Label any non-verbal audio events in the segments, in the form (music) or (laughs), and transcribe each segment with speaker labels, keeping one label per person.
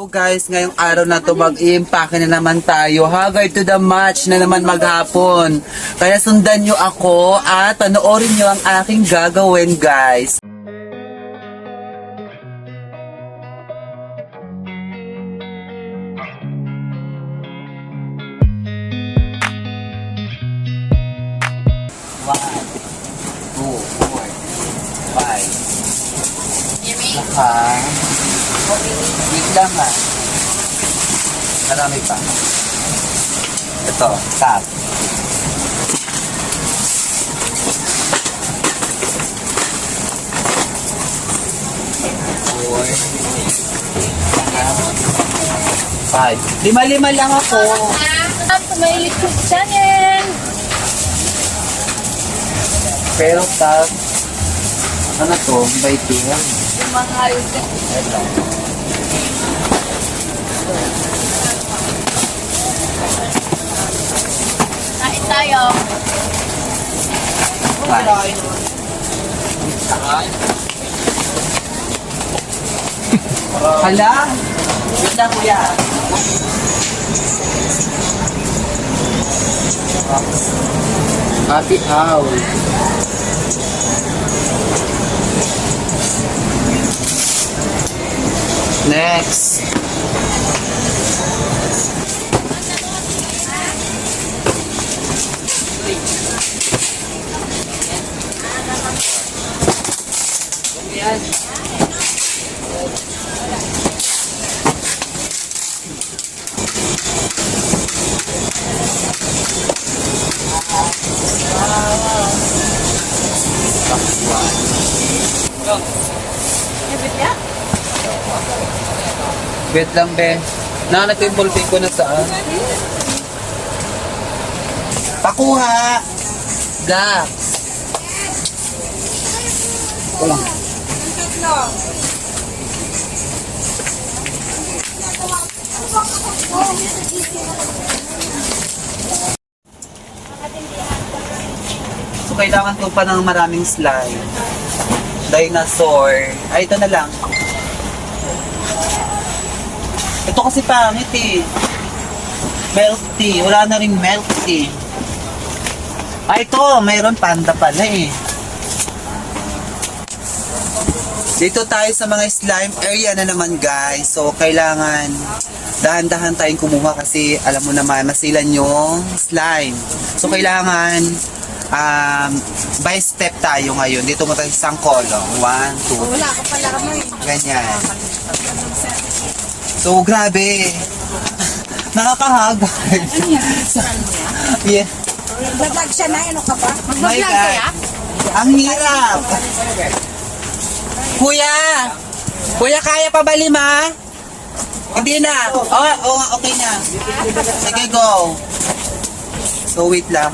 Speaker 1: So guys, ngayong araw na to mag-i-impake na naman tayo. Haggard to the match na naman maghapon. Kaya sundan nyo ako at panoorin nyo ang aking gagawin guys. One, two, four, five. Saka, wait lang ha. Marami pa. Ito, cut. Four. Five. Lima-lima lang ako.
Speaker 2: At may YouTube channel.
Speaker 1: Pero cut. Ano to? By two.
Speaker 2: Yung mga YouTube.
Speaker 1: Ito.
Speaker 2: Kain tayo.
Speaker 1: Hala? Lang kuya. Happy hour. Next.
Speaker 2: Ibit ya?
Speaker 1: Wait lang, be. Nahanap ko yung ballpen ko na saan. Pakuha! Dax! Ito lang. So, kailangan ko pa ng maraming slime. Dinosaur. Ay, ito na lang. Ito kasi pangit eh. Milk. Wala na rin milk. Ay, ito. Mayroon panda pala eh. Dito tayo sa mga slime area na naman guys. So, kailangan dahan-dahan tayong kumuha kasi alam mo naman, masilan yung slime. So, kailangan um, by step tayo ngayon. Dito mo tayo sa isang kolong. One, two,
Speaker 2: Wala ka pala mo.
Speaker 1: Ganyan. So, grabe. (laughs) Nakakahagard. (laughs) yeah.
Speaker 3: Naglag siya na, ano ka
Speaker 2: Mag-vlog
Speaker 1: God.
Speaker 2: kaya?
Speaker 1: Ang hirap. Kuya! Kuya, kaya pa ba lima? Hindi na. Oh, oh, okay na. Sige, go. So, wait lang.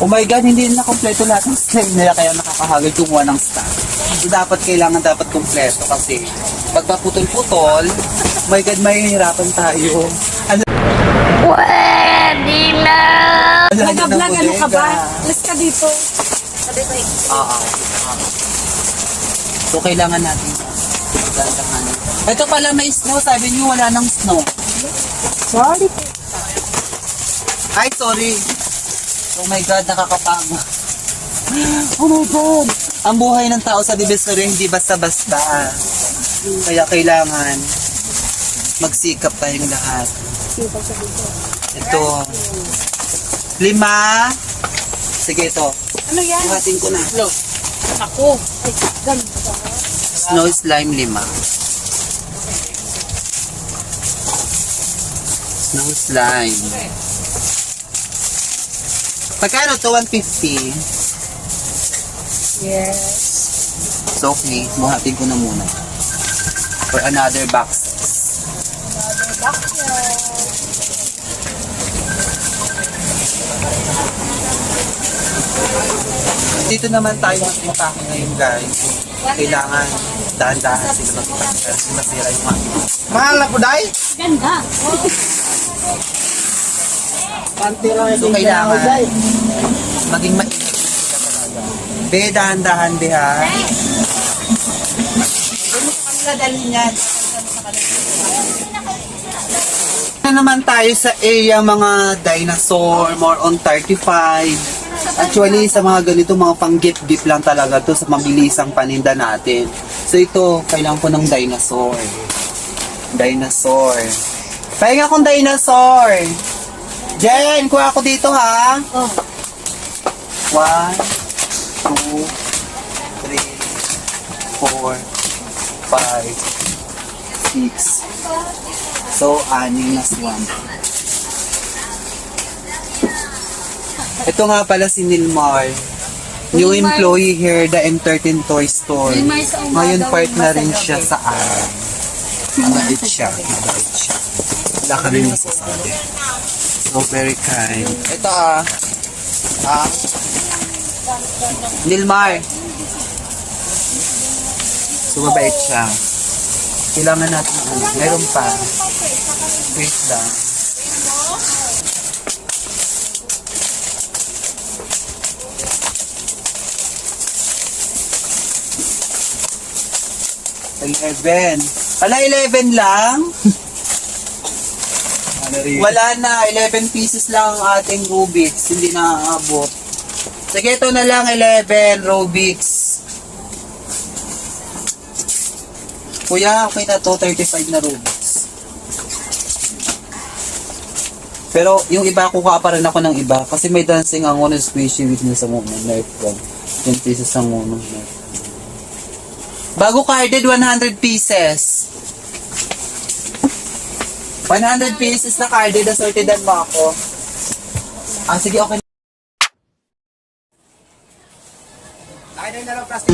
Speaker 1: Oh my God, hindi na kompleto lahat ng slime nila kaya nakakahagad kumuha ng stock. So, dapat kailangan dapat kompleto kasi pag paputol-putol, oh my God, mahihirapan tayo. Ano?
Speaker 2: Pwede na!
Speaker 1: Wala na
Speaker 3: Nag-vlog, ano ka ba? Alas ka dito.
Speaker 1: Oo. So, kailangan natin dadandahan. Ito pala may snow. Sabi niyo wala nang snow.
Speaker 3: Sorry.
Speaker 1: Ay, sorry. Oh my God, nakakapagod. (gasps) Oh my God. Ang buhay ng tao sa Divisoria hindi basta-basta. Kaya kailangan magsikap tayong lahat. Ito. Lima. Sige, ito.
Speaker 3: Ano yan?
Speaker 1: Buhatin ko na.
Speaker 2: Ako.
Speaker 3: Ay, ganda.
Speaker 1: Snow slime lima. Snow slime. Pagkano to? 150?
Speaker 3: Yes.
Speaker 1: So okay, buhatin ko na muna. For another box. Dito naman tayo mag-impake ngayon guys. Kailangan dahan-dahan sila mag-impake kasi masira yung mga Mahal na po, Day!
Speaker 2: Ganda.
Speaker 1: So, kailangan maging maingat sila talaga. Be, dahan-dahan, be, ha? yan. Na naman tayo sa area mga dinosaur, more on 35. Actually, sa mga ganito, mga pang gift-gift lang talaga to sa mabilisang paninda natin. So ito, kailangan ko ng dinosaur. Dinosaur. Pahinga akong dinosaur. Jen, kuha ako dito ha.
Speaker 3: Oh.
Speaker 1: One, two, three, four, five, six. So, anim plus one. Ito nga pala si Nilmar. New
Speaker 3: Nilmar.
Speaker 1: employee here, the M13 Toy Store.
Speaker 3: Nilmar sa umaga,
Speaker 1: Ngayon part na rin siya sa amin. Mabait siya, mabait siya. Wala ka rin masasabi. So very kind. Ito ah. Ah. Nilmar. So mabait siya. Kailangan natin ano. Meron pa. Wait lang. Eleven. Ala, eleven lang? Wala na, 11 pieces lang ang ating Rubik's. Hindi na aabot. Sige, ito na lang, 11 Rubik's. Kuya, okay na to, 35 na Rubik's. Pero yung iba, kukuha pa rin ako ng iba. Kasi may dancing ang unang squishy with me sa muna. Nerf gun. 10 pieces ang unang nerf. Bago carded, 100 pieces. 100 pieces na carded, assortidan mo ako. Ah, sige, okay. Laki na lang plastic.